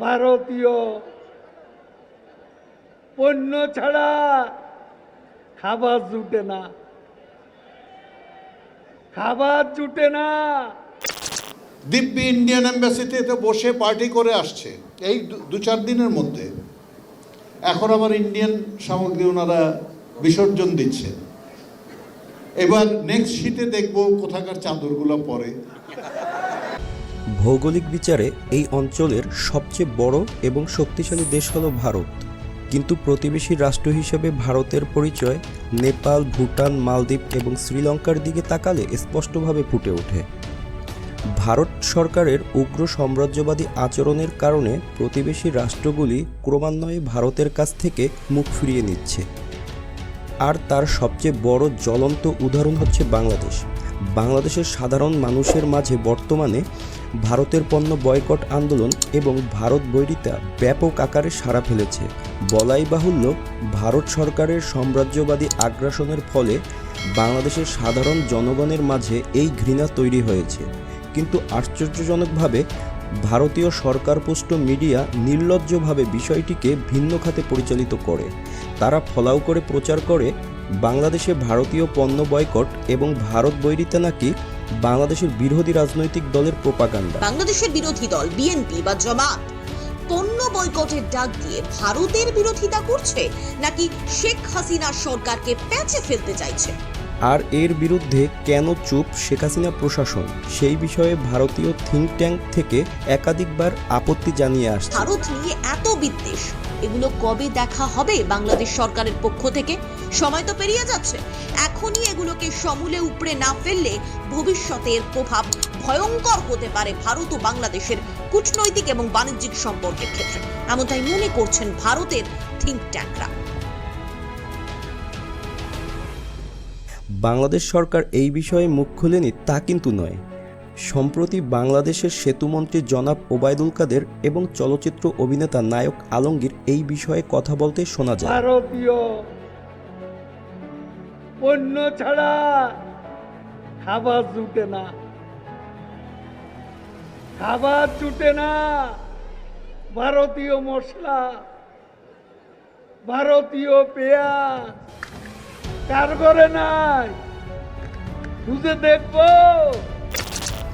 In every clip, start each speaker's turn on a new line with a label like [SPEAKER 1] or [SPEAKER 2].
[SPEAKER 1] ভারতীয়। পণ্য ছাড়া খাবার জুটে না। খাবার জুটে না।
[SPEAKER 2] দিব্যি ইন্ডিয়ান এম্বাসিতে তো বসে পার্টি করে আসছে, এই দু- দু চার দিনের মধ্যে। এখন আবার ইন্ডিয়ান সামগ্রী ওনারা বিসর্জন দিচ্ছে এবার নেক্সট শীতে দেখব কোথাকার চাদরগুলো পরে।
[SPEAKER 3] ভৌগোলিক বিচারে এই অঞ্চলের সবচেয়ে বড় এবং শক্তিশালী দেশ হলো ভারত। কিন্তু প্রতিবেশী রাষ্ট্র হিসেবে ভারতের পরিচয় নেপাল, ভুটান, মালদ্বীপ এবং শ্রীলঙ্কার দিকে তাকালে স্পষ্টভাবে ফুটে ওঠে। ভারত সরকারের উগ্র সাম্রাজ্যবাদী আচরণের কারণে প্রতিবেশী রাষ্ট্রগুলি ক্রমান্বয়ে ভারতের কাছ থেকে মুখ ফিরিয়ে নিচ্ছে। আর তার সবচেয়ে বড় জ্বলন্ত উদাহরণ হচ্ছে বাংলাদেশ। বাংলাদেশের সাধারণ মানুষের মাঝে বর্তমানে ভারতের পণ্য বয়কট আন্দোলন এবং ভারত বৈরিতা ব্যাপক আকারে সাড়া ফেলেছে। বলাই বাহুল্য, ভারত সরকারের সাম্রাজ্যবাদী আগ্রাসনের ফলে বাংলাদেশের সাধারণ জনগণের মাঝে এই ঘৃণা তৈরি হয়েছে। কিন্তু আশ্চর্যজনকভাবে ভারতীয় সরকারপুষ্ট মিডিয়া নির্লজ্জভাবে বিষয়টিকে ভিন্ন খাতে পরিচালিত করে। তারা ফলাও করে প্রচার করে, বাংলাদেশে ভারতীয় পণ্য বয়কট এবং ভারত বৈরিতা নাকি বাংলাদেশের বিরোধী রাজনৈতিক দলের প্রোপাগান্ডা।
[SPEAKER 4] বাংলাদেশের বিরোধী দল বিএনপি বা জামাত, পণ্য বয়কটের ডাক দিয়ে ভারতের বিরোধিতা করছে নাকি শেখ হাসিনা সরকারকে প্যাচে ফেলতে চাইছে?
[SPEAKER 3] আর এর বিরুদ্ধে কেন চুপ শেখ হাসিনা প্রশাসন? সেই বিষয়ে ভারতীয় থিঙ্ক ট্যাঙ্ক থেকে একাধিকবার আপত্তি জানিয়ে আসছে।
[SPEAKER 4] ভারত নিয়ে এত বিদ্বেষ, এগুলো কবে দেখা হবে বাংলাদেশ সরকারের পক্ষ থেকে? সময় তো পেরিয়ে যাচ্ছে। এখনই এগুলোকে সমূলে উপড়ে না ফেললে ভবিষ্যতে এর প্রভাব ভয়ঙ্কর হতে পারে ভারত ও বাংলাদেশের কূটনৈতিক এবং বাণিজ্যিক সম্পর্কের ক্ষেত্রে। এমনটাই মনে করছেন ভারতের থিঙ্ক ট্যাঙ্করা
[SPEAKER 3] বাংলাদেশ সরকার এই বিষয়ে মুখ খুলেনি তা কিন্তু নয়। সম্প্রতি বাংলাদেশের সেতুমন্ত্রী জনাব ওবায়দুল কাদের এবং চলচ্চিত্র অভিনেতা নায়ক আলমগীর এই বিষয়ে কথা বলতে শোনা যায়।
[SPEAKER 1] ভারতীয় ছাড়া খাবার জুটে না। খাবার জুটে না। ভারতীয় মশলা, ভারতীয় পেঁয়াজ। কার ঘরে নাই। খুঁজে দেখব।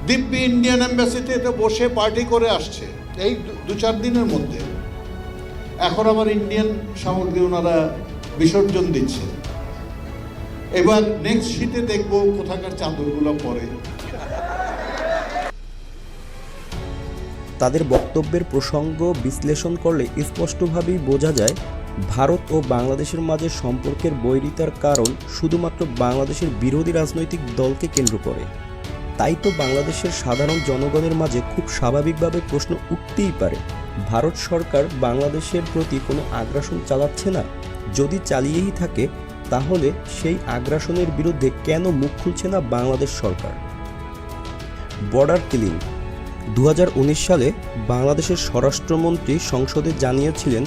[SPEAKER 2] দিব্যি ইন্ডিয়ান এম্বাসিতে তো বসে পার্টি করে আসছে এই দু- দু চার দিনের মধ্যে। এখন আবার ইন্ডিয়ান সামগ্রী ওনারা বিসর্জন দিচ্ছে। এবার নেক্সট শীতে দেখব কোথাকার চাদরগুলো পরে।
[SPEAKER 3] তাদের বক্তব্যের প্রসঙ্গ বিশ্লেষণ করলে স্পষ্টভাবেই বোঝা যায় ভারত ও বাংলাদেশের মাঝে সম্পর্কের বৈরিতার কারণ শুধুমাত্র বাংলাদেশের বিরোধী রাজনৈতিক দলকে কেন্দ্র করে। তাই তো বাংলাদেশের সাধারণ জনগণের মাঝে খুব স্বাভাবিকভাবে প্রশ্ন উঠতেই পারে, ভারত সরকার বাংলাদেশের প্রতি কোনো আগ্রাসন চালাচ্ছে না? যদি চালিয়েই থাকে, তাহলে সেই আগ্রাসনের বিরুদ্ধে কেন মুখ খুলছে না বাংলাদেশ সরকার? Border killing. দু হাজার উনিশ সালে বাংলাদেশের স্বরাষ্ট্রমন্ত্রী সংসদে জানিয়েছিলেন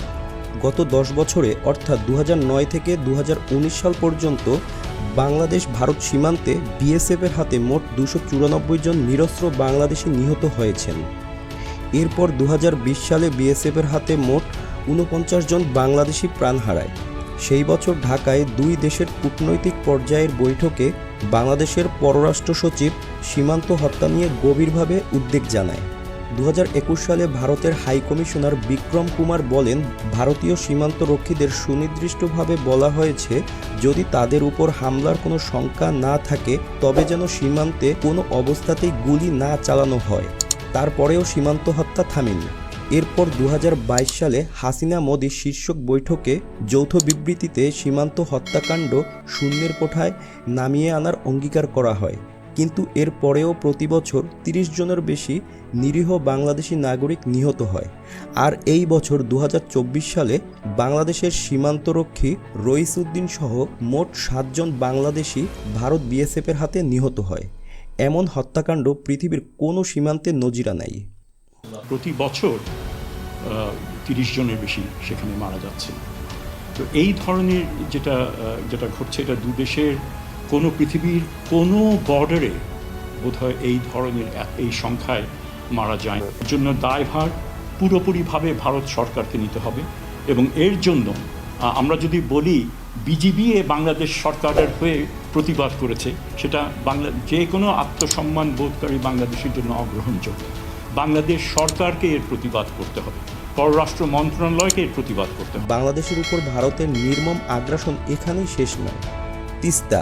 [SPEAKER 3] গত দশ বছরে, অর্থাৎ দু নয় থেকে দু হাজার উনিশ সাল পর্যন্ত, বাংলাদেশ ভারত সীমান্তে বিএসএফের হাতে মোট দুশো চুরানব্বই জন নিরস্ত্র বাংলাদেশি নিহত হয়েছেন। এরপর দু হাজার বিশ সালে বিএসএফের হাতে মোট ঊনপঞ্চাশ জন বাংলাদেশি প্রাণ হারায়। সেই বছর ঢাকায় দুই দেশের কূটনৈতিক পর্যায়ের বৈঠকে বাংলাদেশের পররাষ্ট্র সচিব সীমান্ত হত্যা নিয়ে গভীরভাবে উদ্বেগ জানায়। দু হাজার একুশ সালে ভারতের হাই কমিশনার বিক্রম কুমার বলেন, ভারতীয় সীমান্ত রক্ষীদের সুনির্দিষ্টভাবে বলা হয়েছে, যদি তাদের উপর হামলার কোনো শঙ্কা না থাকে, তবে যেন সীমান্তে কোনো অবস্থাতেই গুলি না চালানো হয়। তারপরেও সীমান্ত হত্যা থামেনি। এরপর দু হাজার বাইশ সালে হাসিনা মোদি শীর্ষক বৈঠকে যৌথ বিবৃতিতে সীমান্ত হত্যাকাণ্ড শূন্যের কোঠায় নামিয়ে আনার অঙ্গীকার করা হয়। কিন্তু এর পরেও প্রতি বছর তিরিশ জনের বেশি নিরীহ বাংলাদেশি নাগরিক নিহত হয়। আর এই বছর দু হাজার চব্বিশ সালে বাংলাদেশের সীমান্তরক্ষী রইসুদ্দিন সহ মোট সাতজন বাংলাদেশি ভারত বিএসএফের হাতে নিহত হয়। এমন হত্যাকাণ্ড পৃথিবীর কোনো সীমান্তে নজিরা নাই।
[SPEAKER 5] প্রতি বছর তিরিশ জনের বেশি সেখানে মারা যাচ্ছে। তো এই ধরনের যেটা যেটা ঘটছে, এটা দু দেশের কোনো পৃথিবীর কোনো বর্ডারে বোধহয় এই ধরনের এই সংখ্যায় মারা যায় জন্য দায়ভার পুরোপুরিভাবে ভারত সরকারকে নিতে হবে এবং এর জন্য আমরা যদি বলি বিজিবি এ বাংলাদেশ সরকারের হয়ে প্রতিবাদ করেছে, সেটা বাংলা, যে কোনো আত্মসম্মান বোধকারী বাংলাদেশের জন্য অগ্রহণযোগ্য। বাংলাদেশ সরকারকে এর প্রতিবাদ করতে হবে, পররাষ্ট্র মন্ত্রণালয়কে এর প্রতিবাদ করতে হবে।
[SPEAKER 3] বাংলাদেশের উপর ভারতের নির্মম আগ্রাসন এখানেই শেষ নয়। তিস্তা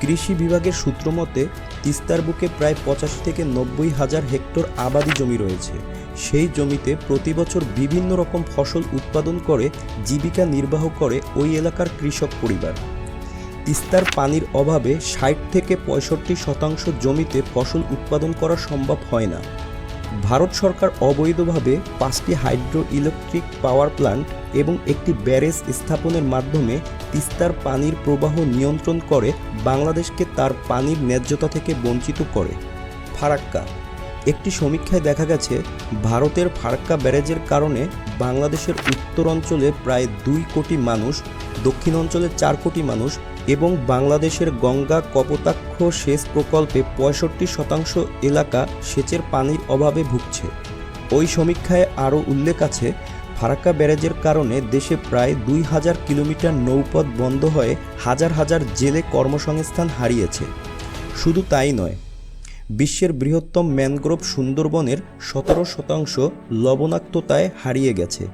[SPEAKER 3] কৃষি বিভাগের সূত্র মতে, তিস্তার বুকে প্রায় পঁচাশি থেকে নব্বই হাজার হেক্টর আবাদি জমি রয়েছে। সেই জমিতে প্রতি বছর বিভিন্ন রকম ফসল উৎপাদন করে, জীবিকা নির্বাহ করে ওই এলাকার কৃষক পরিবার। তিস্তার পানির অভাবে ষাট থেকে পঁয়ষট্টি শতাংশ জমিতে ফসল উৎপাদন করা সম্ভব হয় না। ভারত সরকার অবৈধভাবে পাঁচটি হাইড্রো ইলেকট্রিক পাওয়ার প্ল্যান্ট এবং একটি ব্যারেজ স্থাপনের মাধ্যমে তিস্তার পানির প্রবাহ নিয়ন্ত্রণ করে বাংলাদেশকে তার পানির ন্যায্যতা থেকে বঞ্চিত করে। ফারাক্কা। একটি সমীক্ষায় দেখা গেছে, ভারতের ফারাক্কা ব্যারেজের কারণে বাংলাদেশের উত্তর অঞ্চলে প্রায় দুই কোটি মানুষ, দক্ষিণ অঞ্চলে চার কোটি মানুষ এবং বাংলাদেশের গঙ্গা কপোতাক্ষ সেচ প্রকল্পে পঁয়ষট্টি শতাংশ এলাকা সেচের পানির অভাবে ভুগছে। ওই সমীক্ষায় আরও উল্লেখ আছে, ফারাক্কা ব্যারেজের কারণে দেশে প্রায় দুই হাজার কিলোমিটার নৌপথ বন্ধ হয়ে হাজার হাজার জেলে কর্মসংস্থান হারিয়েছে। শুধু তাই নয়, বিশ্বের বৃহত্তম ম্যানগ্রোভ সুন্দরবনের সতেরো শতাংশ লবণাক্ততায় হারিয়ে গেছে।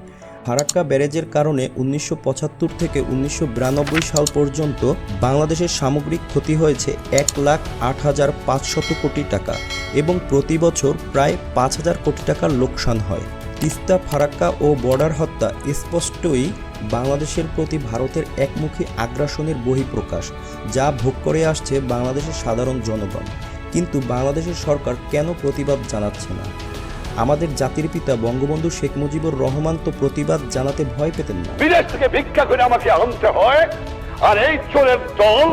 [SPEAKER 3] ফারাক্কা ব্যারেজের কারণে উনিশশো পঁচাত্তর থেকে উনিশশো বিরানব্বই সাল পর্যন্ত বাংলাদেশের সামগ্রিক ক্ষতি হয়েছে এক লাখ আট হাজার পাঁচশত কোটি টাকা এবং প্রতি বছর প্রায় পাঁচ হাজার কোটি টাকার লোকসান হয়। তিস্তা ফারাক্কা ও বর্ডার হত্যা স্পষ্টই বাংলাদেশের প্রতি ভারতের একমুখী আগ্রাসনের বহিঃপ্রকাশ, যা ভোগ করে আসছে বাংলাদেশের সাধারণ জনগণ। কিন্তু বাংলাদেশের সরকার কেন প্রতিবাদ জানাচ্ছে না? আমাদের জাতির পিতা বঙ্গবন্ধু শেখ মুজিবুর রহমান তো প্রতিবাদ জানাতে ভয় পেতেন না।
[SPEAKER 6] বিদেশ থেকে ভিক্ষা করে আমাকে আনতে হয়, আর এই চোরের দল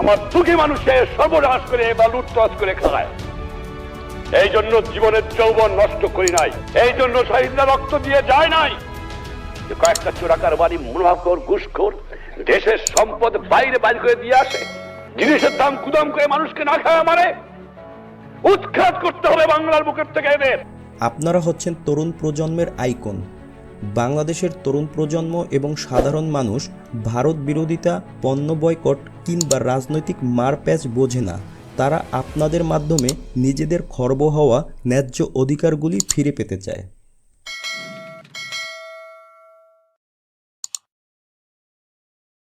[SPEAKER 6] আমার দুঃখী মানুষের সর্বনাশ করে বা লুটতরাজ করে খায় এই জন্য জীবনের যৌবন নষ্ট করি নাই। এই জন্য শহীদরা রক্ত দিয়ে যায় নাই। কয়েকটা চোরাকার বাড়ি মুনাফকর ঘুষখোর, দেশের সম্পদ বাইরে বাইরে করে দিয়ে আসে, জিনিসের দাম কুদাম করে মানুষকে না খায় মারে উৎখাত করতে হবে বাংলার বুকের থেকে এদের।
[SPEAKER 3] আপনারা হচ্ছেন তরুণ প্রজন্মের আইকন। বাংলাদেশের তরুণ প্রজন্ম এবং সাধারণ মানুষ ভারত বিরোধিতা, পণ্য বয়কট কিংবা রাজনৈতিক মারপ্যাচ বোঝে না। তারা আপনাদের মাধ্যমে নিজেদের খর্ব হওয়া ন্যায্য অধিকারগুলি ফিরে পেতে চায়।